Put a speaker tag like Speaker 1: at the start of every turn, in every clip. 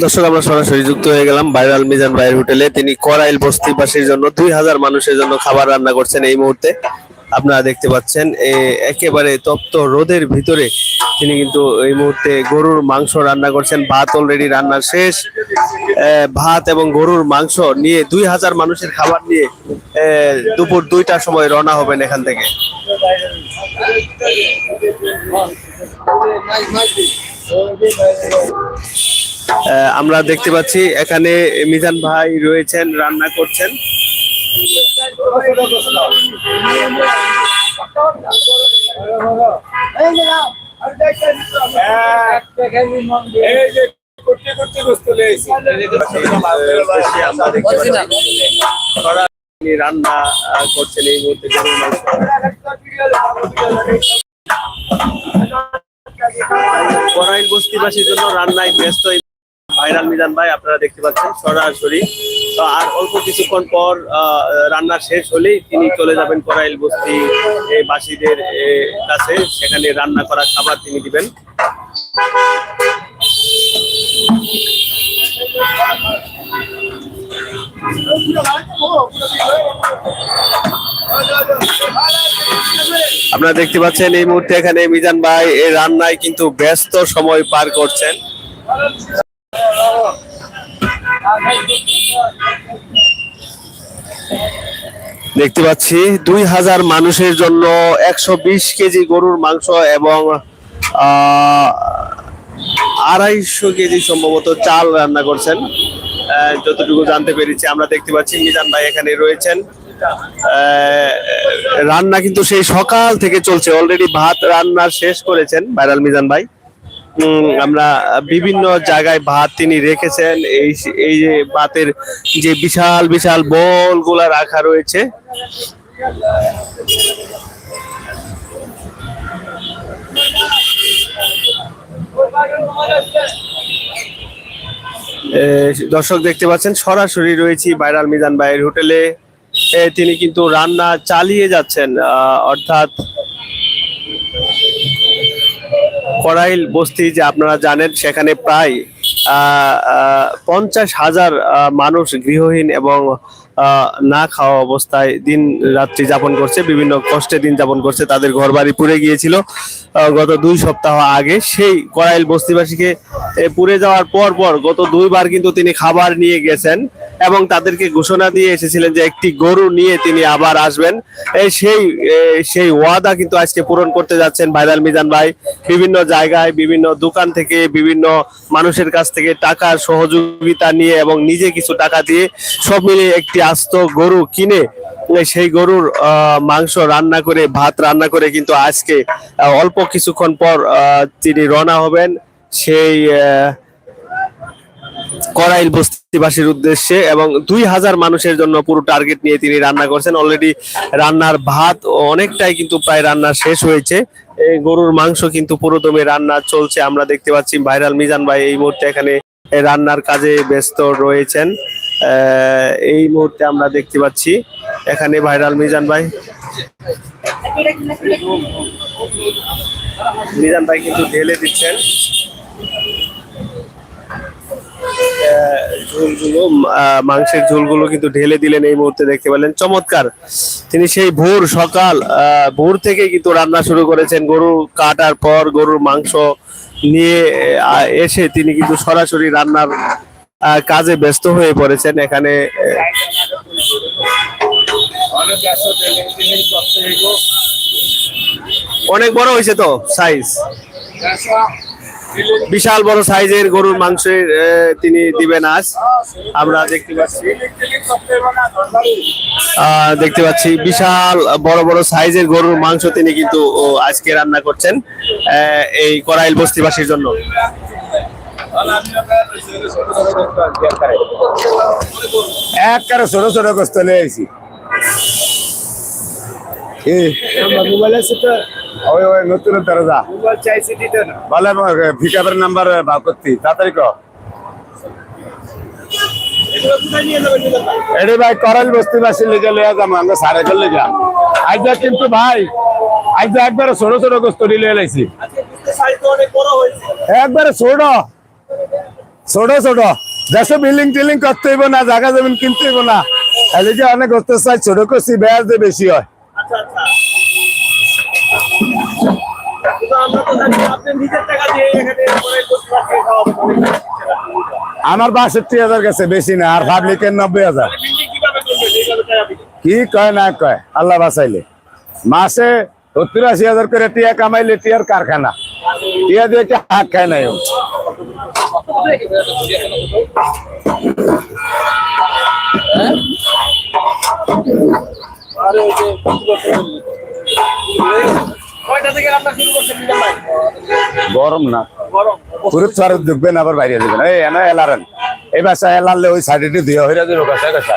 Speaker 1: দর্শক, আমরা সরাসরি যুক্ত হয়ে গেলাম ভাইরাল মিজান ভাইয়ের হোটেলে। তিনি করাইল বস্তিবাসীর জন্য দুই হাজার মানুষের জন্য খাবার রান্না করছেন এই মুহূর্তে। আপনারা দেখতে পাচ্ছেন একেবারে তপ্ত রোদের ভিতরে তিনি কিন্তু এই মুহূর্তে গরুর মাংস রান্না করছেন। ভাত অলরেডি রান্না শেষ। ভাত এবং গরুর মাংস নিয়ে দুই হাজার মানুষের খাবার নিয়ে দুপুর দুইটার সময় রওনা হবেন এখান থেকে। আমরা দেখতে পাচ্ছি এখানে মিজান ভাই রয়েছেন, রান্না করছেন। রান্না করছেন এই মুহূর্তে বস্তিবাসীর জন্য রান্নায় ব্যস্ত এই ভাইরাল মিজান ভাই, আপনারা দেখতে পাচ্ছেন, সরাসরি। তো আর অল্প কিছুক্ষণ পর রান্না শেষ হলেই তিনি চলে যাবেন করাইল বস্তি এই বাসীদের কাছে। সেখানে রান্না করা খাবার তিনি দিবেন। আপনারা দেখতে পাচ্ছেন এই মুহূর্তে এখানে মিজান ভাই এই রান্নায় কিন্তু ব্যস্ত সময় পার করছেন। দেখতে পাচ্ছি, দুই হাজার মানুষের জন্য একশো বিশ কেজি গরুর মাংস এবং আড়াইশো কেজি সম্ভবত চাল রান্না করছেন। যতটুকু জানতে পেরেছি, আমরা দেখতে পাচ্ছি মিজান ভাই এখানে রয়েছেন। রান্না কিন্তু সেই সকাল থেকে চলছে, অলরেডি ভাত রান্না শেষ করেছেন ভাইরাল মিজান ভাই। আমরা বিভিন্ন জায়গায় ভাত তিনি রেখেছেন। এই এই যে ভাতের যে বিশাল বিশাল বলগুলা রাখা রয়েছে। দর্শক দেখতে পাচ্ছেন, সরাসরি রয়েছি বাইরাল মিজান ভাইয়ের হোটেলে। তিনি কিন্তু রান্না চালিয়ে যাচ্ছেন অর্থাৎ করাইল বস্তি যে আপনারা জানেন, সেখানে প্রায় পঞ্চাশ হাজার মানুষ গৃহহীন এবং না খাওয়া অবস্থায় দিন রাত্রি যাপন করছে, বিভিন্ন কষ্টে দিন যাপন করছে, তাদের ঘর বাড়ি পুড়ে গিয়েছিল গত দুই সপ্তাহ আগে। সেই করাইল বস্তিবাসীকে পুড়ে যাওয়ার পর পর গত দুইবার কিন্তু তিনি খাবার নিয়ে গেছেন। এবং তাদেরকে ঘোষণা দিয়ে এসেছিলেন যে একটি গরু নিয়ে তিনি আবার আসবেন। সেই সেই ওয়াদা কিন্তু আজকে পূরণ করতে যাচ্ছেন ভাইরাল মিজান ভাই। বিভিন্ন জায়গায়, বিভিন্ন দোকান থেকে, বিভিন্ন মানুষের কাছ থেকে টাকার সহযোগিতা নিয়ে এবং নিজে কিছু টাকা দিয়ে সব মিলিয়ে একটি আস্ত গরু কিনে সেই গরুর মাংস রান্না করে, ভাত রান্না করে কিন্তু আজকে অল্প কিছুক্ষণ পর তিনি রওনা হবেন। সেই করাইল বস্তিবাসীর উদ্দেশ্যে এবং দুই হাজার মানুষের জন্য পুরো টার্গেট নিয়ে তিনি রান্না করছেন। অলরেডি রান্নার ভাত অনেকটাই কিন্তু প্রায় রান্না শেষ হয়েছে। গরুর মাংস কিন্তু পুরো দমে রান্না চলছে। আমরা দেখতে পাচ্ছি ভাইরাল মিজান ভাই এই মুহূর্তে এখানে রান্নার কাজে ব্যস্ত রয়েছেন। এই মুহূর্তে আমরা দেখতে পাচ্ছি এখানে ভাইরাল মিজান ভাই। মিজান ভাই কিন্তু ঢেলে দিচ্ছেন। ঝোলগুলো মাংসের ঝোলগুলো কিন্তু ঢেলে দিলেন এই মুহূর্তে দেখতে পেলেন। চমৎকার। তিনি সেই ভোর সকাল ভোর থেকে কিন্তু রান্না শুরু করেছেন। গরু কাটার পর গরুর মাংস নিয়ে এসে তিনি কিন্তু সরাসরি রান্নার কাজে ব্যস্ত হয়ে পড়েছেন। এখানে
Speaker 2: অনেক
Speaker 1: বড় হয়েছে তো সাইজ বিশাল বড় সাইজের গরুর মাংসের তিনি দিবেন আজ। আমরা দেখতে পাচ্ছি। দেখতে পাচ্ছি বিশাল বড় বড় সাইজের গরুর মাংস তিনি কিন্তু আজকে রান্না করছেন আহ, এই করাইল বস্তিবাসীর জন্য।
Speaker 2: এক কারও ছোট ছোট গোস্ত নিয়ে আইছি। মোবাইল আছে তো। ওই ওই নতুন দরজা
Speaker 3: মোবাইল চাইছি দিতে না।
Speaker 2: বলে নাম্বার বার করতি। তাড়াতাড়ি কর।
Speaker 3: নিজাম ভাই?
Speaker 2: করাল বস্তিবাসী লেগে লইয়া যাব আমরা সাড়ে করলে যা আজ কিন্তু ভাই আজ একবারে ছোট ছোট গোস্ত লিয়ে লাইছি।
Speaker 3: সাইজ
Speaker 2: একবারে ছোট ছোট ছোট দেশে বিল্ডিং টিল্ডিং করতে হইব না জায়গা জমিন কিনতে হইব না। এদিকে অনেক গোস্ত চাই ছোট করছি বেয়ার যে বেশি হয়।
Speaker 3: আচ্ছা আচ্ছা। আমার
Speaker 2: বাষট্টি হাজার গেছে, বেশি না, আর পাবলিকের নব্বই হাজার। কি কয় না কয়, আল্লাহ বাঁচাইলে। মাসে সত্তর আশি হাজার করে টিয়া কামাইলে টিয়ার কারখানা। টিয়া দিয়ে কি হাত খায় নাই।
Speaker 3: আর থেকে রান্না শুরু করছেন নিজাম ভাই।
Speaker 2: গরম না।
Speaker 3: গরম।
Speaker 2: পুরুষ সার দেখবেন আবার বাইরে দেবেন এই এনে এলারেন। এই বাসা এলারলে ওই সাইডে দিয়ে হইরা দিল কাছে কাছে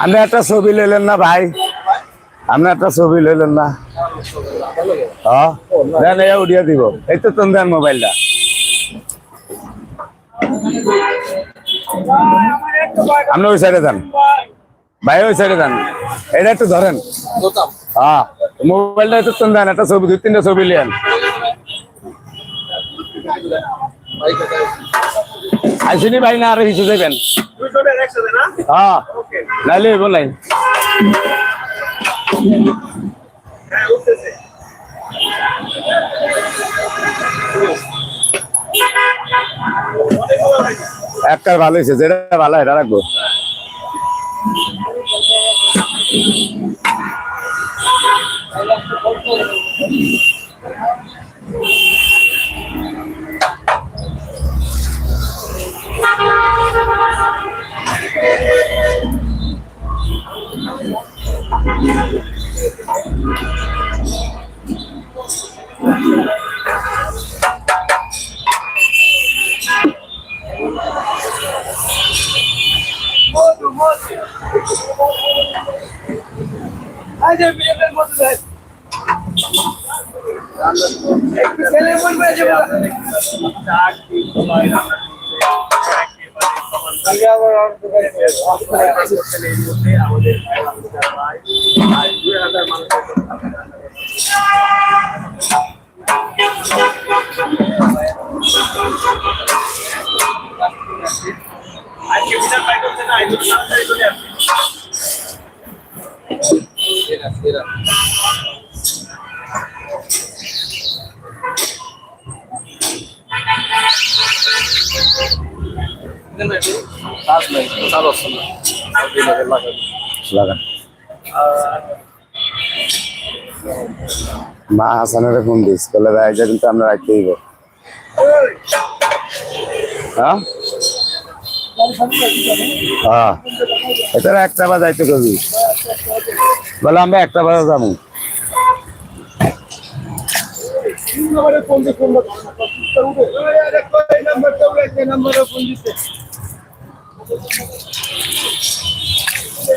Speaker 2: আপনি একটা ছবি লইলেন না ভাই? আপনি একটা ছবি লইলেন না? হ্যাঁ? দেন উড়িয়ে দিব। এই তো তুমি দেন মোবাইলটা আপনি ওই সাইডে যান। ভাই ওই সাইডে যান। এটা একটু ধরেন। হ্যাঁ মোবাইলটা একটু তুমি দেন একটা ছবি দুই তিনটা ছবি লিয়েন। আইসিনি ভাই না আর কিছু দেবেন?
Speaker 3: না
Speaker 2: হ্যাঁ। নাইলে হইব নাই। একটা ভালো হয়েছে যেটা ভালো এটা রাখব।
Speaker 3: আজ আমি বিয়ের
Speaker 2: লাগান। মা হাসানের ফোন দিস বলে ভাই এটা কিন্তু আমরা রাখতে দিব হ্যাঁ? হ্যাঁ। এটা একটা বাজাইতে কবি। বলে আমরা একটা বাজা যাব।
Speaker 3: নম্বরে ফোন নাম্বারে দিতে তো আই বক্সি কাটতে নেই আরে মিলে বক্সি কাটতে এক করে বসলাম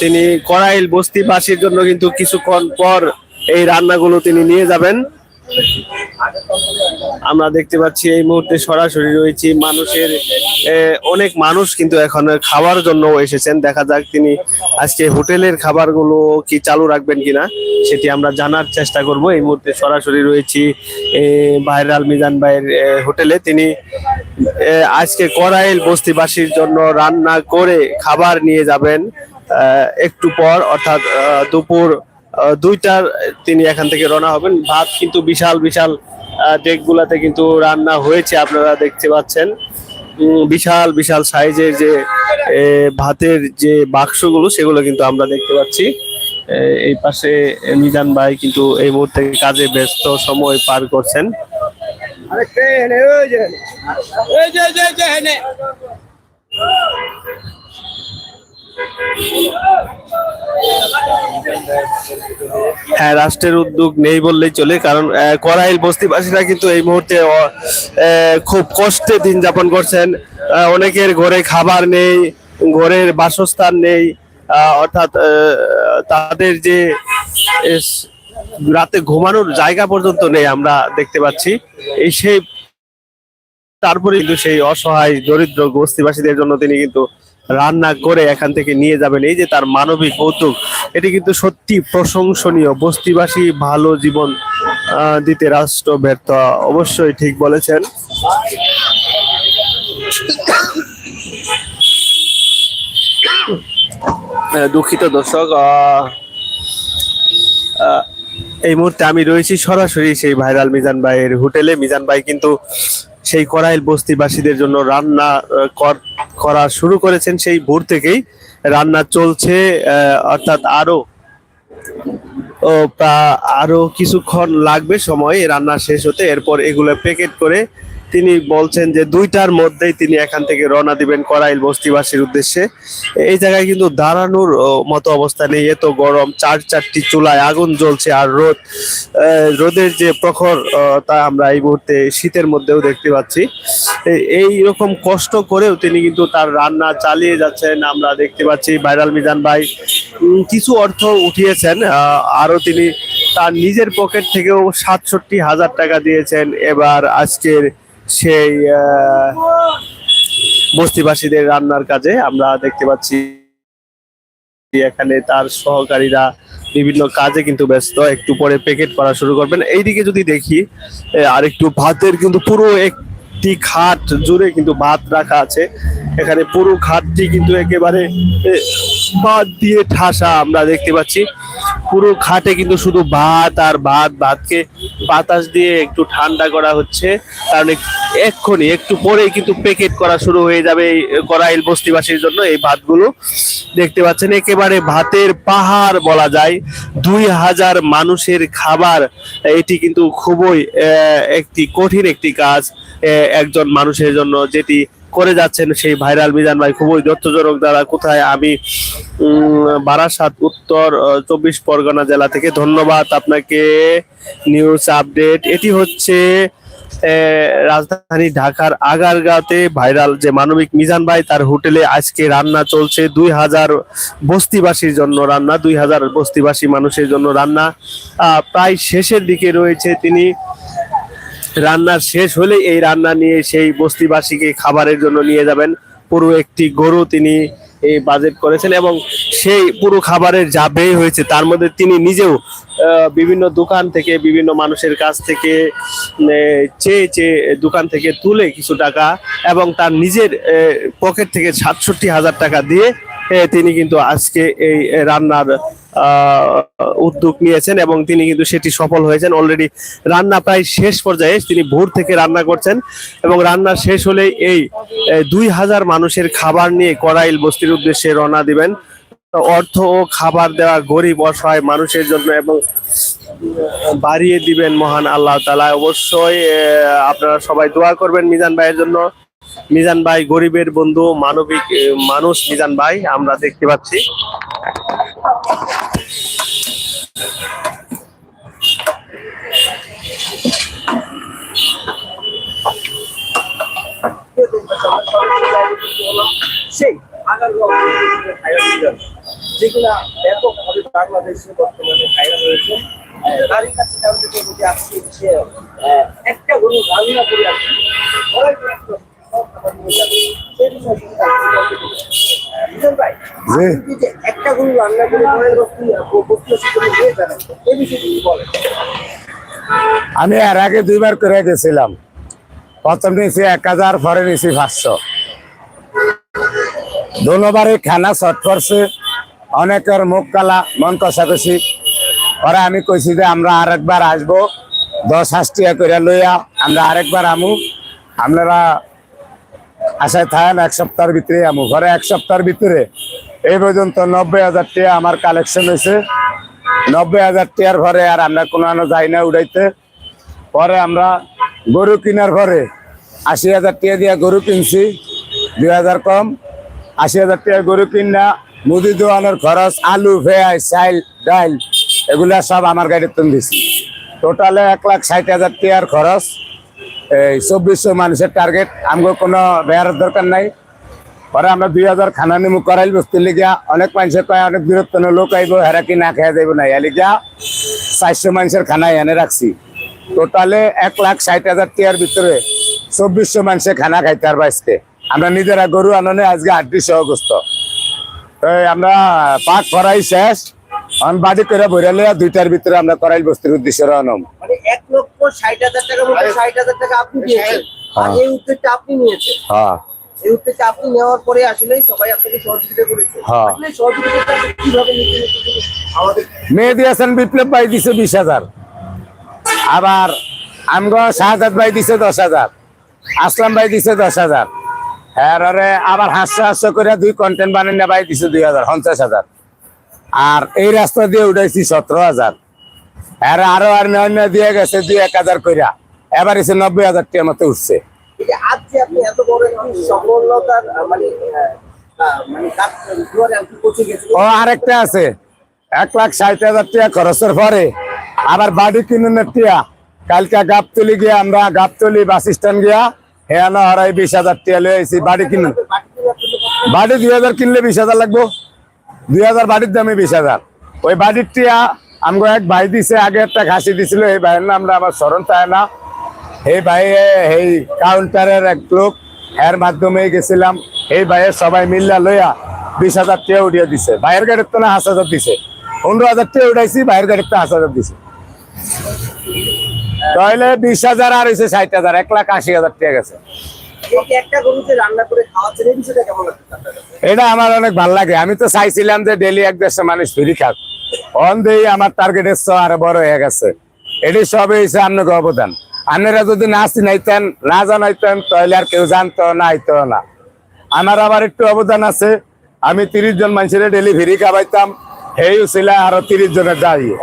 Speaker 1: তিনি করাইল বস্তিবাসীর জন্য কিন্তু কিছুক্ষণ পর এই রান্নাগুলো তিনি নিয়ে যাবেন। আমরা দেখতে পাচ্ছি এই মুহূর্তে সরাসরি রয়েছি। মানুষের অনেক মানুষ কিন্তু এখন খাওয়ার জন্য এসেছেন। দেখা যাক তিনি আজকে হোটেলের খাবারগুলো কি চালু রাখবেন কিনা সেটি আমরা জানার চেষ্টা করব। এই মুহূর্তে সরাসরি রয়েছি এ, ভাইরাল মিজান ভাইয়ের হোটেলে। তিনি আজকে করাইল বস্তিবাসীর জন্য রান্না করে খাবার নিয়ে যাবেন একটু পর অর্থাৎ দুপুর দুইটার তিনি এখান থেকে রওনা হবেন ভাত কিন্তু বিশাল বিশাল ডেকগুলাতে কিন্তু রান্না হয়েছে আপনারা দেখতে পাচ্ছেন বিশাল বিশাল সাইজের যে ভাতের যে বাক্সগুলো সেগুলো কিন্তু আমরা দেখতে পাচ্ছি এই পাশে মিজান ভাই কিন্তু এই মুহূর্তে কাজে ব্যস্ত সময় পার করছেন
Speaker 3: আরে
Speaker 1: হ্যাঁ রাষ্ট্রের উদ্যোগ নেই বললেই চলে, কারণ করাইল বস্তিবাসীরা কিন্তু এই মুহূর্তে খুব কষ্টে দিন যাপন করছেন। অনেকের ঘরে খাবার নেই, ঘরের বাসস্থান নেই অর্থাৎ তাদের যে রাতে ঘুমানোর জায়গা পর্যন্ত নেই আমরা দেখতে পাচ্ছি। এই সেই, তারপরে কিন্তু সেই অসহায়, দরিদ্র বস্তিবাসীদের জন্য তিনি কিন্তু রান্না করে এখান থেকে নিয়ে যাবেন। এই যে তার মানবিক কৌতুক, এটি কিন্তু সত্যি প্রশংসনীয়। বস্তিবাসী ভালো জীবন দিতে রাষ্ট্র ব্যর্থ। অবশ্যই ঠিক বলেছেন। দুঃখিত দর্শক এই মুহূর্তে আমি রয়েছি সরাসরি সেই ভাইরাল মিজান ভাইয়ের হোটেলে। মিজান ভাই কিন্তু সেই করাইল বস্তিবাসীদের জন্য রান্না কর- শুরু করেছেন। সেই ভোর থেকেই রান্না চলছে অর্থাৎ আরও ও, প্রা- আরও কিছুক্ষণ লাগবে সময়, রান্না শেষ হতে। এরপর এগুলো প্যাকেট করে তিনি বলছেন যে দুইটার মধ্যেই তিনি এখান থেকে রওনা দিবেন করাইল বস্তিবাসীর উদ্দেশ্যে। এই জায়গায় কিন্তু দাঁড়ানোর মতো অবস্থা নেই। এত গরম, চার চারটি চুলায় আগুন জ্বলছে আর রোদ রোদের যে প্রখর তা আমরা এই মুহূর্তে শীতের মধ্যেও দেখতে পাচ্ছি। এই রকম কষ্ট করেও তিনি কিন্তু তার রান্না চালিয়ে যাচ্ছেন। আমরা দেখতে পাচ্ছি ভাইরাল মিজান ভাই কিছু অর্থ উঠিয়েছেন। আরও তিনি তার নিজের পকেট থেকেও সাতষট্টি হাজার টাকা দিয়েছেন। এবার আজকের সেই বস্তিবাসীদের রান্নার কাজে আমরা দেখতে পাচ্ছি এখানে তার সহকারীরা বিভিন্ন কাজে কিন্তু ব্যস্ত। একটু পরে প্যাকেট করা শুরু করবেন। এইদিকে যদি দেখি আর একটু ভাতের কিন্তু পুরো একটি খাট জুড়ে কিন্তু ভাত রাখা আছে। এখানে পুরো খাটটি কিন্তু একেবারে ভাত দিয়ে ঠাসা আমরা দেখতে পাচ্ছি। পুরো খাটে কিন্তু শুধু ভাত আর ভাত, ভাতকে বাতাস দিয়ে একটু ঠান্ডা করা হচ্ছে। কারণ এক্ষুনি, একটু পরেই কিন্তু প্যাকেট করা শুরু হয়ে যাবে করাইল বস্তিবাসীর জন্য এই ভাতগুলো। দেখতে পাচ্ছেন, একেবারে ভাতের পাহাড় বলা যায়। দুই হাজার মানুষের খাবার, এটি কিন্তু খুবই একটি কঠিন একটি কাজ একজন মানুষের জন্য যেটি করে যাচ্ছেন সেই ভাইরাল মিজান ভাই খুবই দত্তজনক দ্বারা কোথায়? আমি বারাসাত, উত্তর চব্বিশ পরগনা জেলা থেকে ধন্যবাদ আপনাকে। নিউজ আপডেট, এটি হচ্ছে রাজধানী ঢাকার আগারগাঁতে ভাইরাল যে মানবিক মিজান ভাই, তার হোটেলে আজকে রান্না চলছে। দুই হাজার বস্তিবাসীর জন্য রান্না, দুই হাজার বস্তিবাসী মানুষের জন্য রান্না। প্রায় শেষের দিকে রয়েছে তিনি। রান্না শেষ হলে এই রান্না নিয়ে সেই বস্তিবাসীকে খাবারের জন্য নিয়ে যাবেন। পুরো একটি গরু তিনি এই বাজেট করেছেন এবং সেই পুরো খাবারের যা ব্যয় হয়েছে তার মধ্যে তিনি নিজেও বিভিন্ন দোকান থেকে, বিভিন্ন মানুষের কাছ থেকে চেয়ে চেয়ে দোকান থেকে তুলে কিছু টাকা এবং তার নিজের পকেট থেকে সাতষট্টি হাজার টাকা দিয়ে তিনি কিন্তু আজকে এই রান্নার উদ্যোগ নিয়েছেন এবং তিনি কিন্তু সেটি সফল হয়েছেন। অলরেডি রান্না প্রায় শেষ পর্যায়ে তিনি ভোর থেকে রান্না করছেন এবং রান্না শেষ হলে এই দুই হাজার মানুষের খাবার নিয়ে করাইল বস্তির উদ্দেশ্যে রওনা দিবেন। অর্থ ও খাবার দেওয়া গরিব, অসহায় মানুষের জন্য এবং বাড়িয়ে দিবেন মহান আল্লাহ তালা অবশ্যই আপনারা সবাই দোয়া করবেন মিজান ভাইয়ের জন্য। মিজান ভাই গরিবের বন্ধু, মানবিক মানুষ মিজান ভাই, আমরা দেখতে পাচ্ছি।
Speaker 3: একটা গরু রান্না করে আসছেন
Speaker 2: আমি এর আগে দুইবার করে গেছিলাম। প্রথম নিয়েছি এক হাজার, পরে নিয়েছি পাঁচশো। দোনোবারে খানা শর্ট করছে অনেকের মুখ কালা, মন কষাকষি। পরে আমি কইছি যে আমরা আরেকবার আসব। দশ হাজার করে লইয়া আমরা আরেকবার আমু। আপনারা আশায় থাকেন এক সপ্তাহের ভিতরে, আমু ঘরে এক সপ্তাহের ভিতরে। এই পর্যন্ত নব্বই হাজার টিয়া আমার কালেকশন হয়েছে। নব্বই হাজার টিয়ার ঘরে আর আমরা কোনো যাই না উড়াইতে। পরে আমরা গরু কিনার ঘরে আশি হাজার টিয়া দিয়া গরু কিনছি, দুই হাজার কম। আশি হাজার টিয়া গরু কিনা, মুদি দোয়ানোর খরচ, আলু ভেয়াই চাইল, ডাইল, এগুলা সব আমার গাড়ির তুমি দিছি টোটালে এক লাখ ষাট হাজার টিয়ার খরচ। এই চব্বিশশো মানুষের টার্গেট আমগো কোনো বেয়ার দরকার নাই। পরে আমরা দুই হাজার খানা নিমু করাইল বস্তি লিগিয়া অনেক মানুষের কয়, অনেক দূরত্ব লোক আইব, হেরা কি না খেয়ে যাইব না এলিগিয়া চারশো মানুষের খানা এনে রাখছি। টোটালে এক লাখ ষাট হাজার টিয়ার ভিতরে চব্বিশশো মানুষের খানা খাইতে আর বাইসকে আমরা নিজেরা গরু আননে আজকে আটত্রিশশো অগস্ত তো আমরা পাক করাই শেষ। অন বাড়ি করে বইরালে দুইটার ভিতরে আমরা করাইল বস্তির উদ্দেশ্যে রওনম
Speaker 3: মানে এক লক্ষ ষাট হাজার টাকার মধ্যে ষাট হাজার টাকা আপনি দিয়েছেন। আর এই উদ্যোগটা আপনি নিয়েছেন।
Speaker 2: হ্যাঁ।
Speaker 3: এই উদ্যোগটা আপনি নেওয়ার পরে আসলে সবাই আপনাকে সহযোগিতা করেছে।
Speaker 2: হ্যাঁ।
Speaker 3: সহযোগিতাটা কীভাবে নিতে আমাদের
Speaker 2: মেয়ে দিয়েছেন বিপ্লব ভাই দিছে বিশ হাজার। আবার আমগো শাহাদ ভাই দিছে দশ হাজার। আসলাম ভাই দিছে দশ হাজার। হ্যাঁ আরে আবার হাস্য হাস্য করে দুই কন্টেন্ট বানানো ভাই দিছে দুই হাজার পঞ্চাশ হাজার। আর এই রাস্তা দিয়ে উঠাইছি সতেরো হাজার। আর আরও আর অন্য দিয়ে গেছে দুই এক হাজার কইরা। এবার এসে নব্বই হাজার টাকার মতো উঠছে।
Speaker 3: মানে মানে
Speaker 2: ও আরেকটা আছে। এক লাখ ষাট হাজার টাকা খরচের পরে আবার বাড়ি কিনুনের টিয়া। কালকে গাবতলি গিয়া আমরা গাবতলি বাস স্ট্যান্ড গিয়া হ্যাঁ না হারাই বিশ হাজার টিয়া লয়ে বাড়ি কিনুন। বাড়ি দুই হাজার কিনলে বিশ হাজার লাগবো। দুই হাজার বাড়ির দামে বিশ হাজার। ওই বাড়ির টিয়া এক ভাই দিছে, আগে একটা ঘাসি দিছিল, এই ভাইয়ের নামটা আমার স্মরণ চায় না। এই ভাই এই কাউন্টারের এক লোক, এর মাধ্যমে গেছিলাম, এই ভাইয়ের সবাই মিল্লা লইয়া বিশ হাজার টাকা উঠিয়ে দিছে। ভাইয়ের গাড়ির তো না হাজার হাজার দিছে। পনেরো হাজার টাকা উঠাইছি ভাইয়ের গাড়ির তো হাজার হাজার দিছে। তাহলে বিশ হাজার আর হয়েছে ষাট হাজার, এক লাখ আশি হাজার টাকা গেছে।
Speaker 3: এই এই?
Speaker 2: এটা আমার অনেক ভালো লাগে। আমি তো চাইছিলাম যে ডেলি এক দেড়শো মানুষ ফ্রি খাক। অন দেই আমার টার্গেটের ছ আরও বড় হয়ে গেছে। এটি সবই হয়েছে আপনাকে অবদান। আপনারা যদি না চিনাইতেন, না জানাইতেন, তাহলে আর কেউ জানতো না, আইতো না। আমার আবার একটু অবদান আছে। আমি তিরিশ জন মানুষের ডেলি ফ্রি খাওয়াইতাম। সেই ছিল আরও তিরিশ জনের দাঁড়িয়ে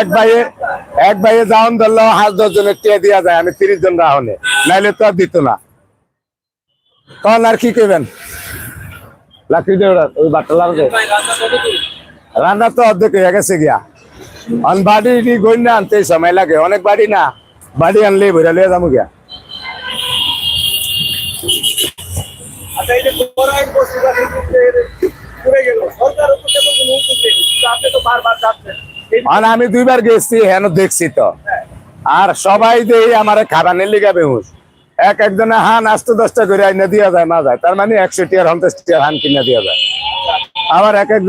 Speaker 2: এক ভাইয়ে এক ভাইয়ে যাওন ধরলো হাত দশ জনের টিয়া দিয়া যায়। আমি তিরিশ জন রাহনে। নাইলে তো আর দিত না। তখন আর কি করবেন লাকড়ি দিয়ে ওই বাট্টা লাগবে রান্না তো অর্ধেক হয়ে গেছে গিয়া। অন বাড়ি গই না আনতে সময় লাগে অনেক বাড়ি না বাড়ি আনলে ভরে লিয়ে যাব গিয়া।
Speaker 3: আচ্ছা
Speaker 2: আমি দুইবার গেছি হেন দেখছি তো। আর সবাই দেই আমার খাবানের লিগা বেহুস এক একজনে হান আস্তে দশটা করে আইনা দিয়া যায়, না যায়। তার মানে একশো টিয়ার, পঞ্চাশ টিয়ার হান কিনা দিয়া যায়। আবার এক এক